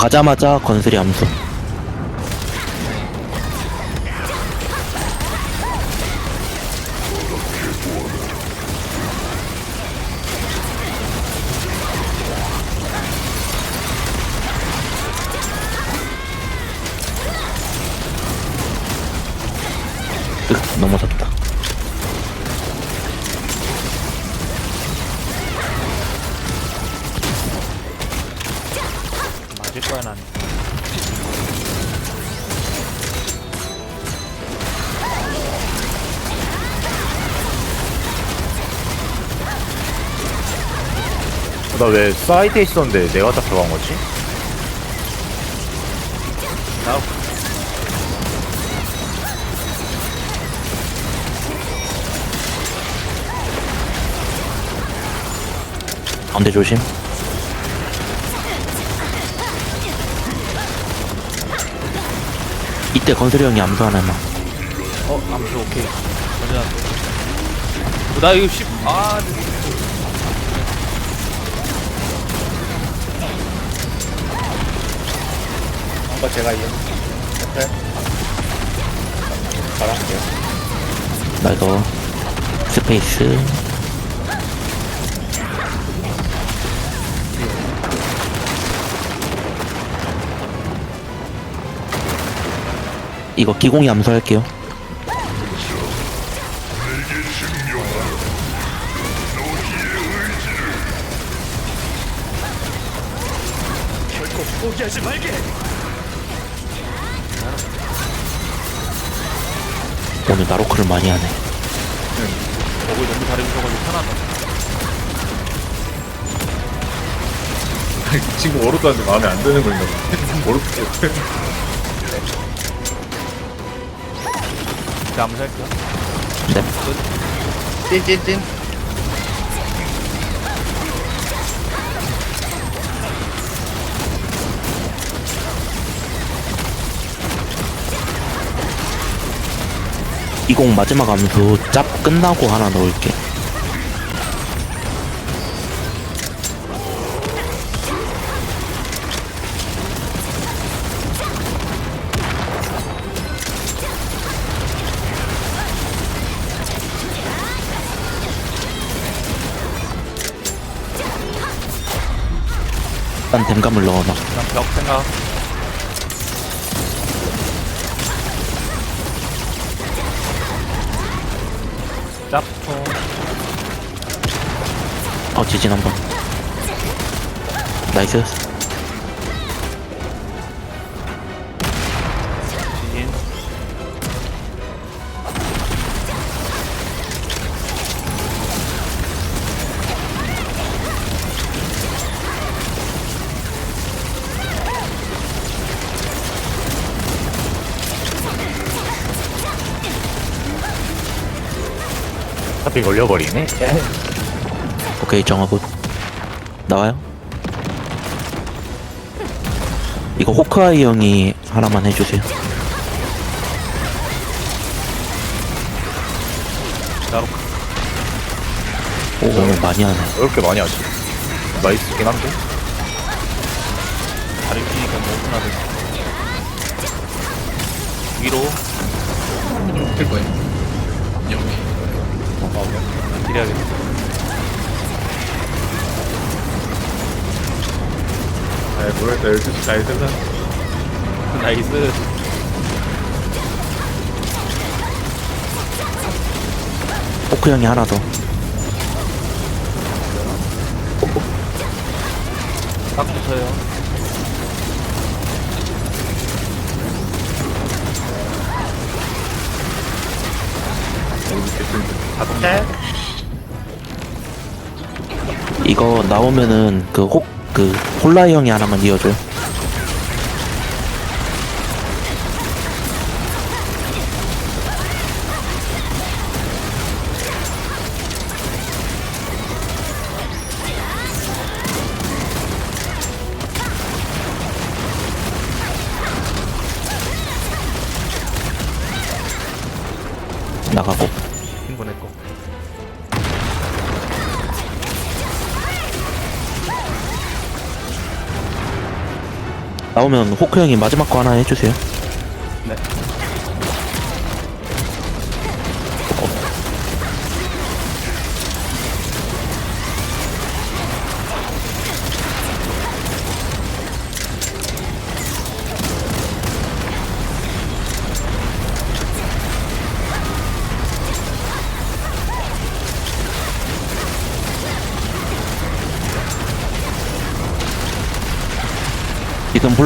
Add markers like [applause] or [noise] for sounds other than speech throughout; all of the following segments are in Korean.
가자마자 건슬이 암수. 나 왜 사이드에 있었는데 내가 잡혀간 거지? 나 가운데 조심. 이때 건슬이 형이 암수 하나만. 어 암수 오케이. 전혀 안 돼. 어, 나 이거 십. 아. 한번 제가 이어. 네. 잘할게요. 나 이거 스페이스. 이거 기공이 암수할게요. 오늘 나로크를 많이 하네. 목을 너무 잘해주셔가지고 편하다. 이 친구 워로드한테 마음에 안 드는 거 있나 봐. [laughs] 워로드. 이제 암수 할게요. 네. 찐찐찐. 이공 마지막 암수 짭 끝나고 하나 넣을게. 일단 댐감을 넣어놔. 벽 생각. 어 지진 한번. 나이스. 지진. 하필 걸려버리네. [laughs] 오케이 정하고 나와요. 이거 호크아이 형이 하나만 해주세요. 나로 오 오늘 많이 하네. 왜 이렇게 많이 하지? 나이스긴 한데? 다리 끼니까 너무 편하다. 위로 될 거예요. 영미. 딜해야겠다. 모르겠다. 12시 잘 생각. 나이스. 호크 형이 하나 더. 딱 붙어요. 가볍게? 이거 나오면은 그 혹 그 홀라이 형이 하나만 이어줘요. 나오면 호크 형이 마지막 거 하나 해주세요. 네.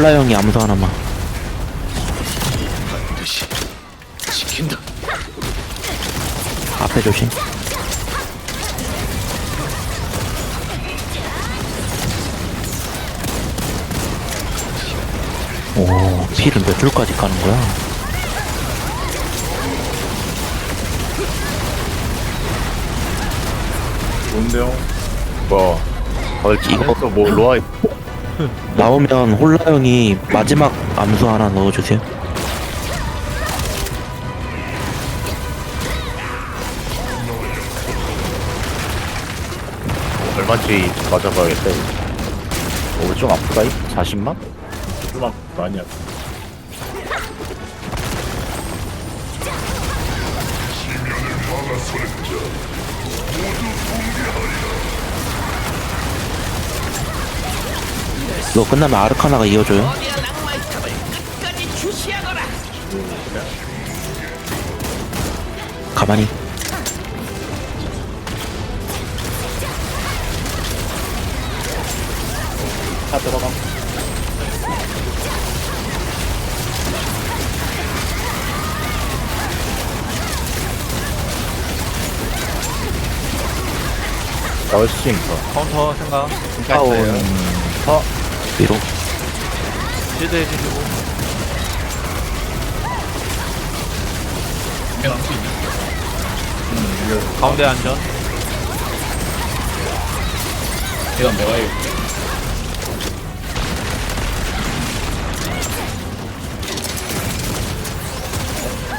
홀라 형이 암수 하나만. 반드시 지킨다. 앞에 조심. 오, 피를 몇 줄까지 까는 거야? 좋은데요? 뭐 다들 집에서 뭐 로아 [laughs] 나오면 홀라 형이 마지막 암수 하나 넣어주세요. 얼마인지 맞아봐야겠다 이거. 어, 좀 아프다 이 40만? 좀 많이 야 이거 끝나면 아르카나가 이어줘요. 가만히. 다 들어감 나올 수 있어 카운터 생각. 카운터 위로. 실드 해주시고. 가운데 안전. 대단 내가 해.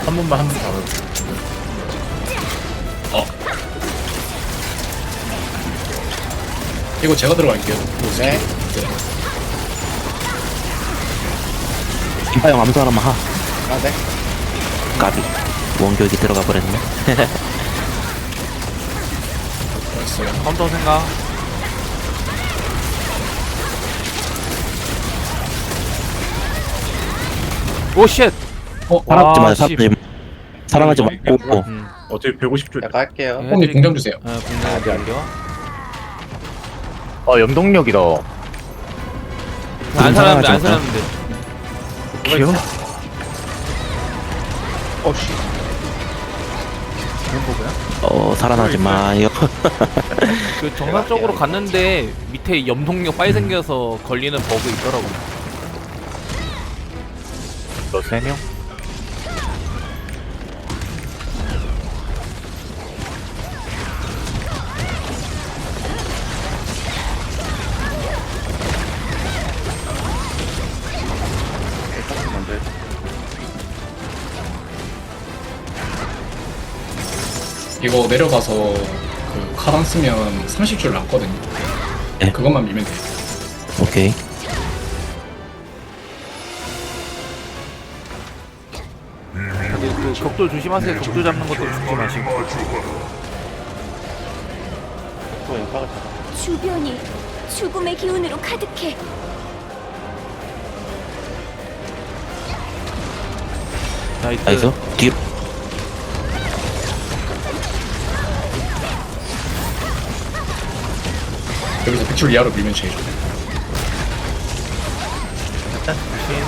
한 번만 한 번 잡아. 어. 이거 제가 들어갈게요. 네. 김파 형 암수 하나만 하. 아, 네. 까비. 원격이 들어가 버렸네. 알았어요. 카운터 생각. 오 쉣. 어, 사랑하지 와, 마, 씨. 사랑하지 마. 사랑하지 말고. 음. 어차피 150줄. 내가 할게요. 예, 형님 공장 주세요. 네, 공장 드릴게요. 아 염동력이다 안 사람인데 안. 사람인데. 귀여워 어, 살아나지 마요. [laughs] 그 정상적으로 [laughs] 갔는데 밑에 염동력 빨리 생겨서 걸리는 버그 있더라고. 너 3명? 이거 내려가서 그 카단 쓰면 30줄 남거든요. 네. 그것만 밀면 돼요. 오케이. 근데 그 격돌 조심하세요. 격돌 잡는 것도 조심하시고. 또 연파가 잡아. 주변이 죽음의 기운으로 가득해. 나이스. 나이스. 여기서 100줄 이하로 밀면 제일 좋아요. 조심.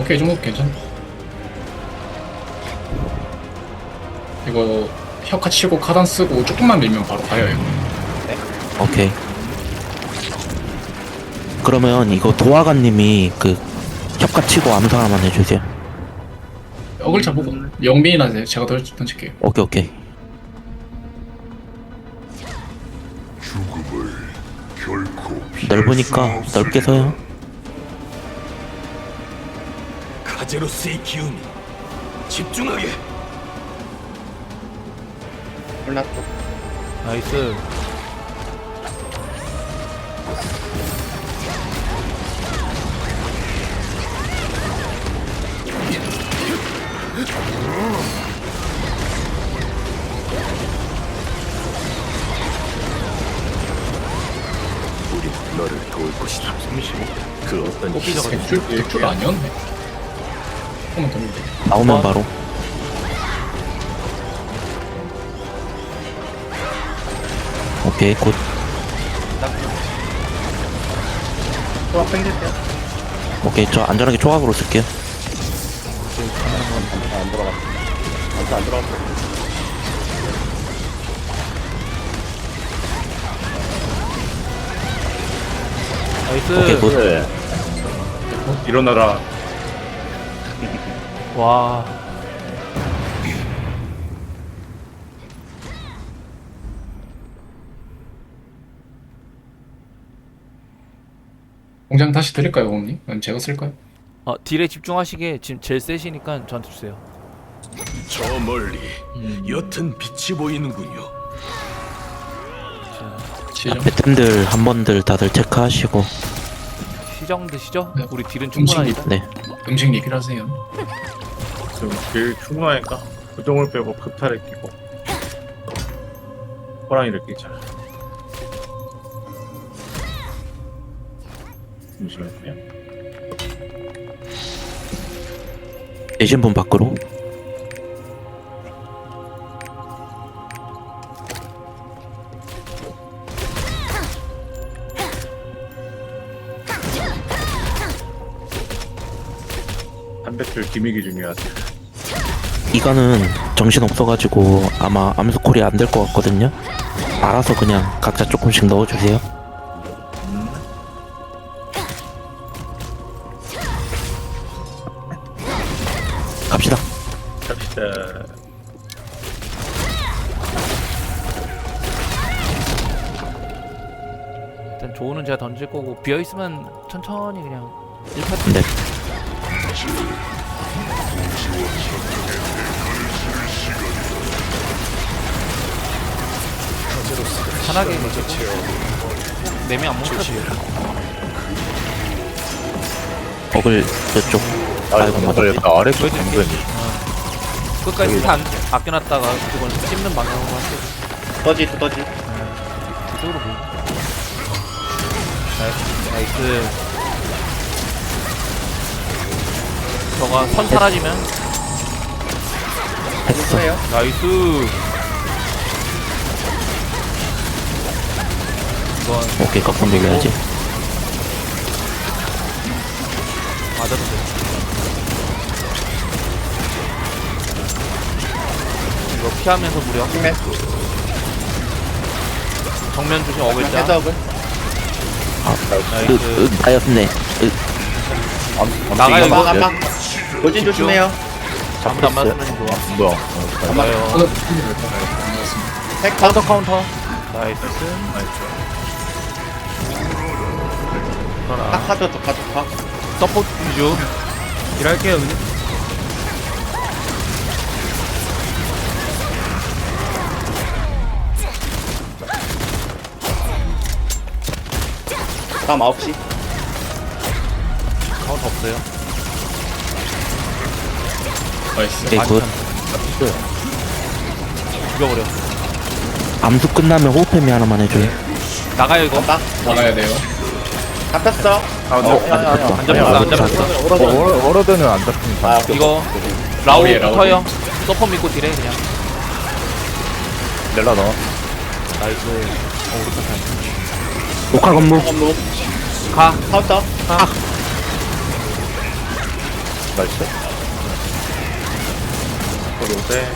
오케이, 이 정도 괜찮다. 이거 혀카 치고 카단 쓰고 조금만 밀면 바로 가요, 이거. 오케이. 그러면 이거 도화가님이 그 협가 치고 암수 하나만 해주세요. 어글 잡고 영빈이나 제가 던- 던질게요. 오케이, 오케이. 넓으니까 넓게 서요. 카제로스의 기운이 집중하게 또 나이스. 그 어떤 백줄 백줄 아니었네. 한번 더 밀게. 나오면 바로 오케이 땡길게요. 오케이 저 안전하게 초각으로 쓸게요 안 들어갔어. 안안 들어갔어. 나이스 오케이 굿 네. 일어나라. 와 공장 다시 드릴까요, 고객님? 아니면 제가 쓸까요? 어, 딜에 집중하시게 지금 제일 세시니까 저한테 주세요 저 멀리 옅은 빛이 보이는군요. 시정. 앞에 템들 한 번들 다들 체크하시고 시정 드시죠? 네. 우리 딜은 충분하니까 네 음식 리필하세요. 지금 길 충분하니까 부정을 빼고 급탈을 끼고 호랑이를 끼자. 잠시만요. 계신 분 밖으로 한배틀 기믹이 중요하다. 이거는 정신 없어가지고 아마 암수콜이 안 될 것 같거든요 알아서 그냥 각자 조금씩 넣어주세요 갑시다 갑시다. 일단 조우는 제가 던질 거고 비어 있으면 천천히 그냥 1파트 네 편하게 내면 안 뭉쳐지 어글 저쪽 아, 아이고, 맞았다. 일단 아래 쪽 당근이. 끝까지 스타 안, 아껴놨다가 그건 씹는 방향으로 할게요 떠지 또 떠지. 이쪽으로 보이 나이스 나이스 저가 선 사라지면. 했어. 해요. 나이스. 이건 오케이 깍선 돌려야지. 맞아도 돼. 이거 피하면서 무력 힘에 정면 조심 어글자. 해석을. 으, 으, 나였네. 으, 나가요, 이거. 안막. 돌진 조심해요. 아무도 안 맞으면 좋아 뭐야? 알겠습니다. 색 카운터 카운터 나이스 그러나 딱 하죠. 더 가져. 가. 서포트 위주 일할게요 그냥 다음 9시. 카운터 없어요 나이스. 오케이 굿 죽여버려 암수 끝나면 호흡햄이 하나만 해줘요 나가요 이거 안막. 나가야 돼요. 잡혔어. 어, 안 잡혔다 안 잡혔어 안 잡혔어 어, 워러드는 안 잡히는 아, 반. 이거 라우 라울이에요, 라울. 붙어요 서퍼 믿고 딜해 그냥 넬라 넣어. 나이스 어 우리 탓 녹화 건물. 가 카운터. 나이스. 요새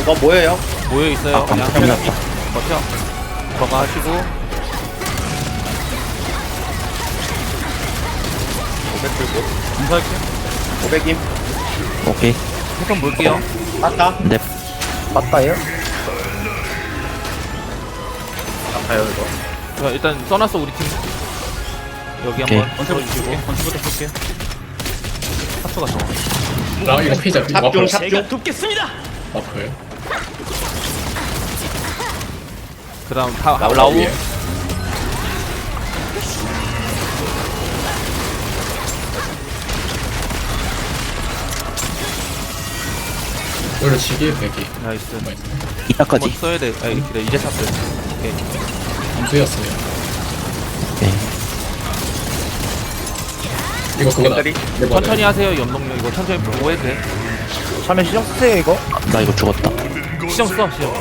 이거 뭐예요? 모여 있어요 아 그냥 깜짝이야 버텨 저거 하시고 인사할게요 500임. 오케이 패턴 볼게요 맞다. 네 맞다요? 아파요 이거. 자, 일단 써놨어 우리 팀 여기 오케이. 한번 던져주시고 건수부터 볼게 더라 이거 피자. 이거 와플. 샵중. 와플. 그 다음 다 라우 라우 위에. 올려치기 배기 나이스. 한번 이따까지. 써야 돼. 아니 그래 이제 샀어요 오케이. 암수였어요 이거 그거다. 네, 천천히 하세요 연동력 이거 천천히 보고 해도 돼. 참여 시정 쓰세요 이거. 나 이거 죽었다. 시정 써 시정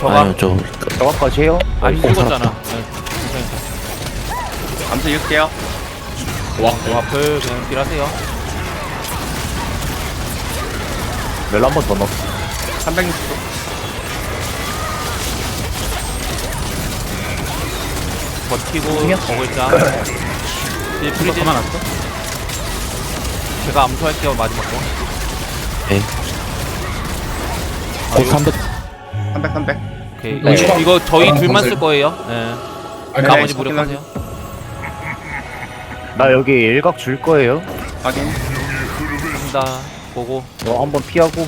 저가 아니요 저 저거까지 해요. 아니 공 죽었잖아. 네, 암수 6개요. 와. 와플 그냥 딜하세요. 멜로 한 번 더 넣었어 360도. 버티고 어글자 [laughs] 이제 프리즈 많았어 제가 암수할게요 마지막 거. 네. 아, 곧 이거- 300 300, 300. 오케이. 네. 이거, 이거 저희 아, 둘만. 쓸 거예요. 네. 나머지 네, 무력하세요. 나 여기 일각 줄 거예요. 확인. 한다. 보고. 너 한번 피하고.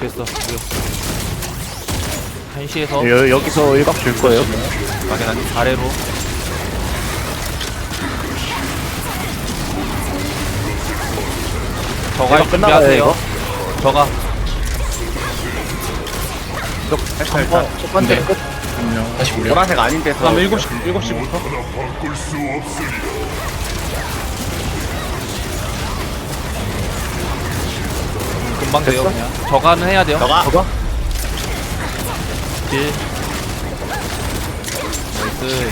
됐어. 무력. 한시에서. 여, 여기서 일각 줄 거예요. 막연한 아래로 저가 이거 끝나가요, 준비하세요. 저가. 한번 첫 번째 네. 끝. 다시 무려. 보라색 아닌 데서. 그럼 7시 7시부터? 금방 돼요 그냥. 저가는 해야 돼요. 너가? 저거? 딜 나이스.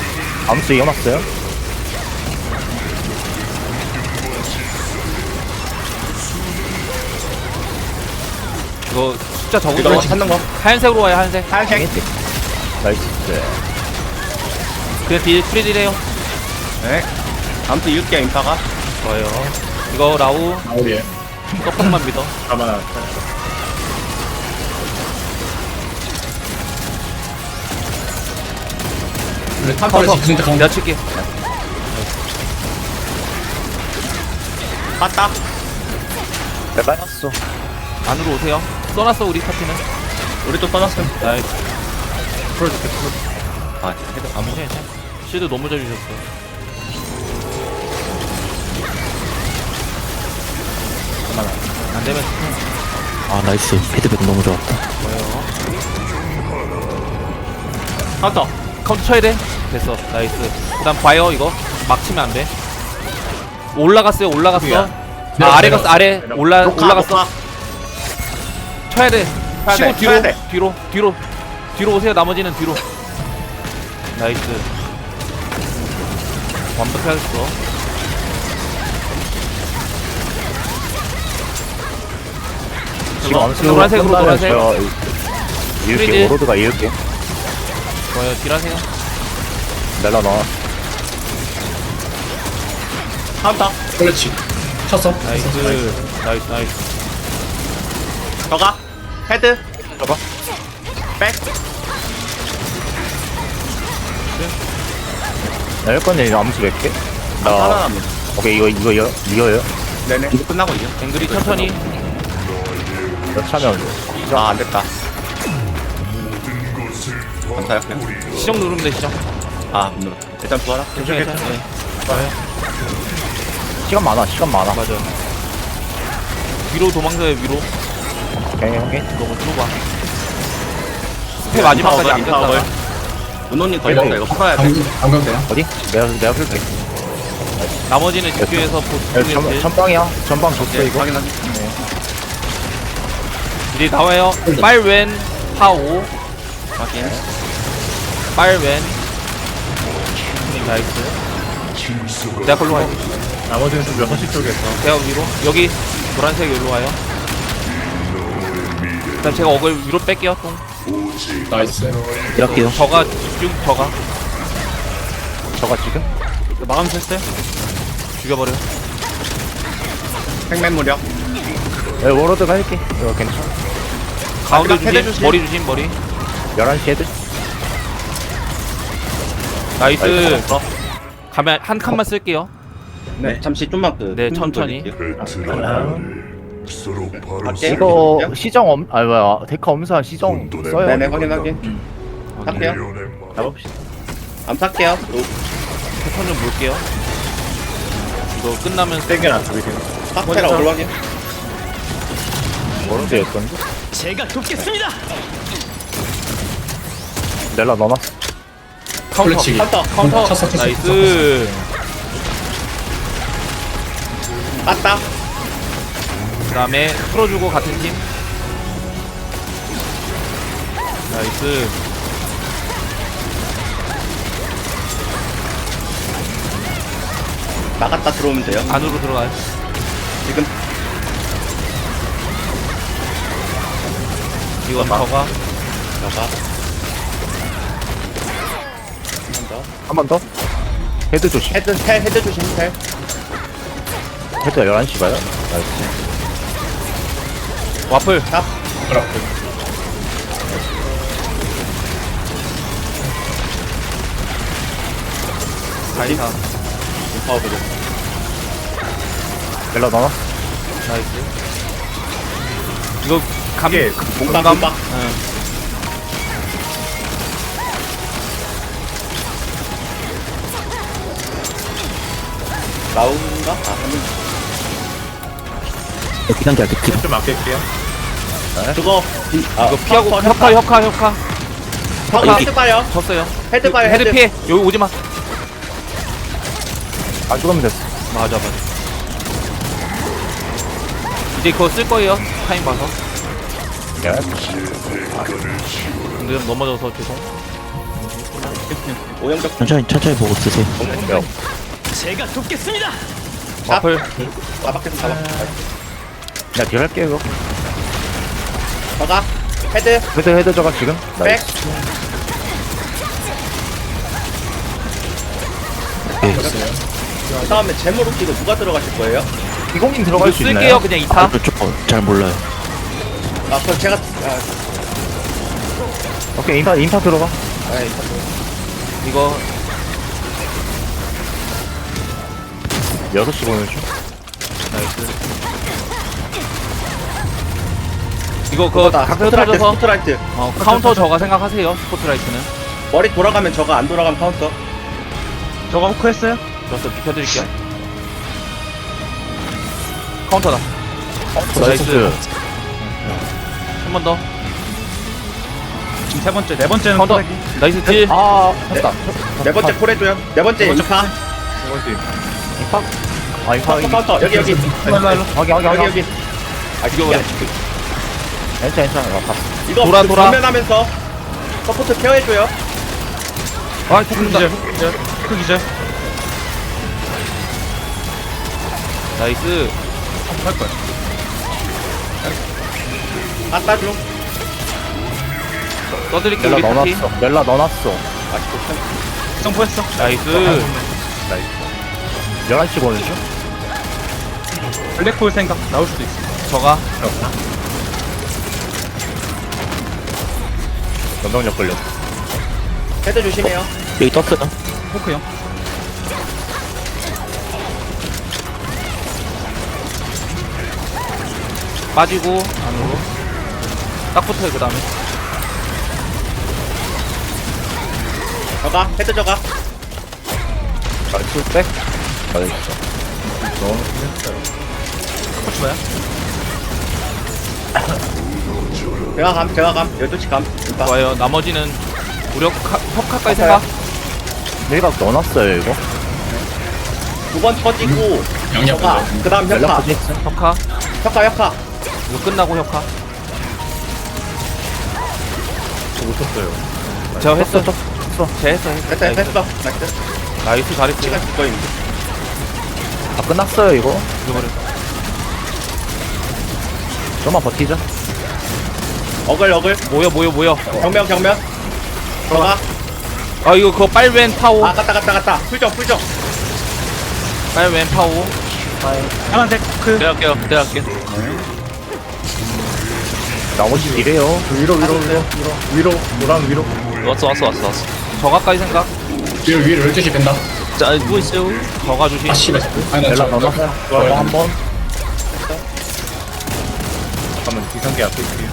암수 이어놨어요 이거 숫자 적은 이거 거 찾는 거. 하얀색으로 와요 하얀색. 하얀색. 나이스. 그냥 딜 프리딜 해요. 네. 암수 6개 인파가. 좋아요. 이거 라우. 마우리에. 떡밥만 믿어. [laughs] 가만 탑을 커서 진짜 강 내가 칠게. 봤다. 내가 해놨어. 안으로 오세요 써놨어 우리 파티는? 우리 또 떠났음. 나이스. 아, 해도 아 괜찮아 괜찮아 실드 너무 잘 주셨어. 안 되면 아 나이스. 피드백 너무 좋았다. 뭐예요 카운터. 카운터 쳐야 돼. 됐어. 나이스. 그 다음 봐요 이거. 막 치면 안돼. 올라갔어요 올라갔어. 네, 아 아래 갔어 아래. 올라 녹화, 올라갔어. 녹화. 쳐야 돼. 쳐야 치고 돼, 뒤로 쳐야 돼. 뒤로 뒤로. 뒤로 오세요 나머지는 뒤로. 나이스. 완벽하겠어 지금 암수 노란색으로, 끝나면 노란색. 저 이렇게. 오로드가 이렇게. 좋아요 딜하세요. 넣어 카운터. 그렇지. 쳤어. 나이스. 나이스. 나이스 저가. 헤드. 저가. 백. 나 여건님 암수 몇 개? 나 남은. 오케이 이거 이거 여, 이거요 네네. 이거 끝나고 이겨. 앵글이 천천히 몇 차면 아, 안 됐다. 감사해요. 그냥. 시정 누르면 돼 시정 아, 못 눌렀다. 일단 부활하. 괜찮아 괜찮아 네. 시간 많아 시간 많아 맞아 위로 도망가요 위로 오케이 오케이. 너무 봐. 스페 마지막까지 안. 됐다가 은호님 걸렸다. 이거 풀어야 돼. 방금 되나? 어디? 내가 내가 풀게. 나머지는 집중해서 야, 전, 보스 전방이야. 전방 줬어 네, 이거? 확인하기. 이제 나와요. 빨왼 파오. 확인. 빨왼 나이스. 내가 걸로 갈게 나머지는 좀 6시 쪽에서 제가 위로. 여기 노란색 여기로 와요 그다음 제가 어글 위로 뺄게요 똥. 나이스. 이럴게요. 저가 집중 저가. 저가 지금? 마감 됐어요 죽여버려. 생맨 무력. 네, 워로드가 할게. 이거 괜찮아. 가운데 마지막 헤드 주심 조심. 머리 주심 머리. 11시 애들 나이스. 가면 한 칸만 쓸게요. 네. 잠시 좀만 그. 네, 천천히. 돌 서로 바로 갈게. 이거? 시정 엄.. 아 뭐야 데카 엄사 시정 써요 네네, 확인, 확인. 할게요. 미련의 마 잡읍시다 암살게요. 패턴 좀 볼게요 이거 끝나면 세개나 두개 파스테라 먼저. 올 확인. 버런데였던데? 제가 돕겠습니다. 넬라 넣어놨어. 카운터 플래치기. 카운터 카운터 쳤어, 쳤어, 나이스 맞다 그 다음에 풀어주고 같은 팀. 나이스. 나갔다 들어오면 돼요. 안으로 들어가요. 지금. 이건 저가 여가 한번 더. 헤드 조심. 헤드 텔 헤드 조심 텔. 헤드 11시 가요? 나이스. 와플 그렇고. 가이사 파워브로 넬라 넣어놨어. 나이스 이거 감 이게 공감 공감? 공감 응. 라운가? 아 한명 기단계 할게 좀 아낄게요. 그거 비- 아, 이거 피하고 카운터, 협카 협카 협카 하고 여기. 헤드 봐요. 졌어요. 헤드 봐요 헤드 헤드. 피해. 여기 오지마. 안 죽으면 됐어. 맞아 맞아. 이제 그거 쓸 거예요. 타임 봐서. 야, 근데 좀 넘어져서 죄송. [laughs] 오영적 천천히 천천히 보고 쓰세요. 야, 제가 돕겠습니다. 와플. 까박해서 잡아. 그냥 딜 할게, 이거. 저가 헤드 헤드, 헤드 저가 지금? 백 나이스. 그 다음에 제모로 끼고 누가 들어가실 거예요? 이거 들어갈 수 쓸게요 있나요? 그냥 2타 저도 조금 잘 몰라요 아 그럼 제가 아, 오케이, 인파, 인파 들어가. 아 이거 이거 6시 보는 중. 이 거 그거 그거다. 각도 스포트라이트 터져서 스포트라이트. 어, 카운터 저가 생각하세요 스포트라이트는. 머리 돌아가면 저가 안 돌아가면 카운터. 저가 호크 했어요? 저서 비켜드릴게요. 카운터다. 나이스. 한 번 더. 지금 세 번째, 네 번째는 카운터. 나이스 딜. 아, 됐다. 네 번째 콜 해줘요? 네 번째 인파? 팀. 인파? 아, 인파. 카운터 카운터 여기. 여기 확인, 확인, 여기. 확인. 여기. 아 이거 야, 괜찮아, 괜찮아. 이거 돌아, 그 돌아. 전면하면서 서포트 케어해줘요 아 죽는다 크 기절. 나이스 할 거야. 갖다 줘 떠드릴게요 넬라 우리 파티 넣어놨어. 넬라 넣어놨어. 점프했어. 나이스 11시 보는 중? 블랙홀 생각 나올 수도 있어. 저가 연병력 걸렸어. 헤드 조심해요 여기 떴어요 포크 형. 빠지고 안으로 딱 붙어요 그 다음에 저가 헤드 저가 나이스, 백. 나이스. 코치 뭐야? 제가 감 제가 감. 12시 감. 좋아요. 나머지는 무력 협카까지 생각. 일각 넣어놨어요, 이거. 두번 터지고 저가 먼저. 그 다음 연락 협카 포지 있어. 협카 협카 협카 이거 끝나고 협카 못 쳤어요. 제가 했어. 쳤어, 쳤어. 제가 했어 했어. 됐다 나이스. 했어 나이스. 나이스 잘했어요. 시간 줄 거임 아, 끝났어요, 이거. 이거를 좀만 버티자. 어글 어글 모여 모여 모여 정면 정면 저가 아 이거 그거 빨왼 파오 아 갔다 갔다 갔다 풀정 풀정 빨왼 파오 파란색 크. 내가 할게요 내가 할게 나머지 딜해요. 위로 위로 위로 위로 노랑 위로. 왔어 왔어 왔어 왔어 저가까지 생각 위로 위로 12시 된다. 자 누구 있어요 저가 주시 아 씨발. 아니 나 넣어놨어요. 좋아요. 저거 한 번. 잠깐만 비상기 앞에 있게요.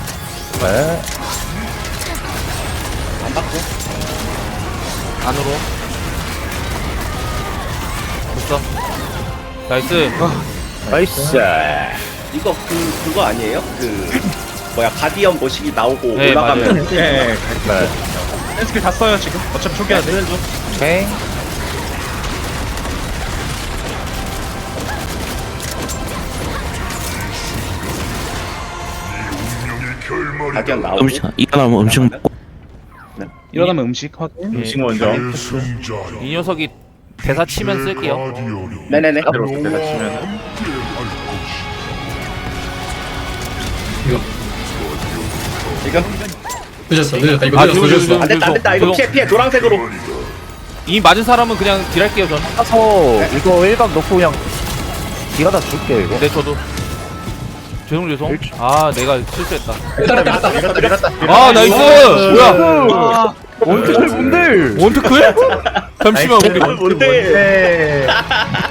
네. 안 받고 안으로 됐어 나이스 나이스. 이거 그 그거 아니에요? 그 뭐야 가디언 모식이 나오고 네, 올라가면 맞아요. 네. 댄스킬 다 써요 지금 어차피 초기화 돼 오케이. 가디언 나오고 음식 일어나면 음식 먹고 일어나면 음식 확인 음식 먼저. 이 녀석이 대사 치면 쓸게요. 네네네 앞으로 내가 치면. 이거 지금 늦었어 늦었다 이거 아, 늦었어 죄송, 늦었어. 안 됐다 안 됐다 이거 피해 피해 노란색으로 이 맞은 사람은 그냥 딜할게요 전. 가서 이거 일각 넣고 그냥 기가 다 줄게 이거. 네 저도. 죄송 죄송. 아 내가 실수했다. 따라 밀었다 밀었다. 아 나이스. 뭐야? 원투클 뭔들? 원트크야? 잠시만 우리. 아, 뭔데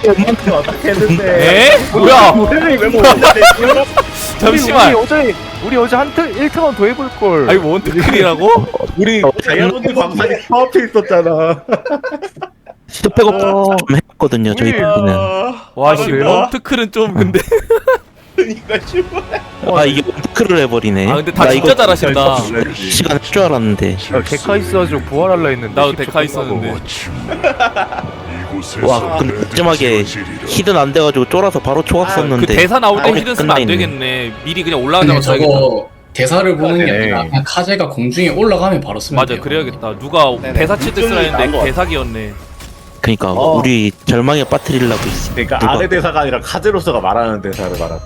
엄마한테 어떻게 했는데? 에? 뭐야? 왜 못했는데 잠시만. 우리 어제 우리 어제 한트 1트만 더 해볼 걸. 아니 원트클이라고? 우리 다이아몬드 광산이 코앞에 있었잖아. 스펙업 좀 했거든요 저희 때는 와씨 그래요? 원트클은 좀 근데. 그러니까 슈퍼 아 이게 원크를 해버리네 아 근데 다 나 진짜 이거 잘하신다. 시간 할 줄 알았는데 야, 데카 있어가지고 부활할라 했는데. 나도 10초 데카 끝나고. 있었는데. 와 근데 마지막에 히든 안 돼가지고 쫄아서 바로 초각 그 썼는데 대사 나올 때 아니, 히든 쓰면 안 끝나 있네. 되겠네. 미리 그냥 올라가자마자 써야겠다. 저거 대사를 보는 게 네. 아니라 그냥 카제가 공중에 올라가면 바로 쓰면 맞아 돼요 그래야겠다. 누가 네네. 대사 칠 때 쓰라 했는데. 대사기였네. 그니까 어. 우리 절망에 빠뜨리려고 있어 그러니까. 아래 대사가 아니라 카제로서가 말하는 대사를 말하.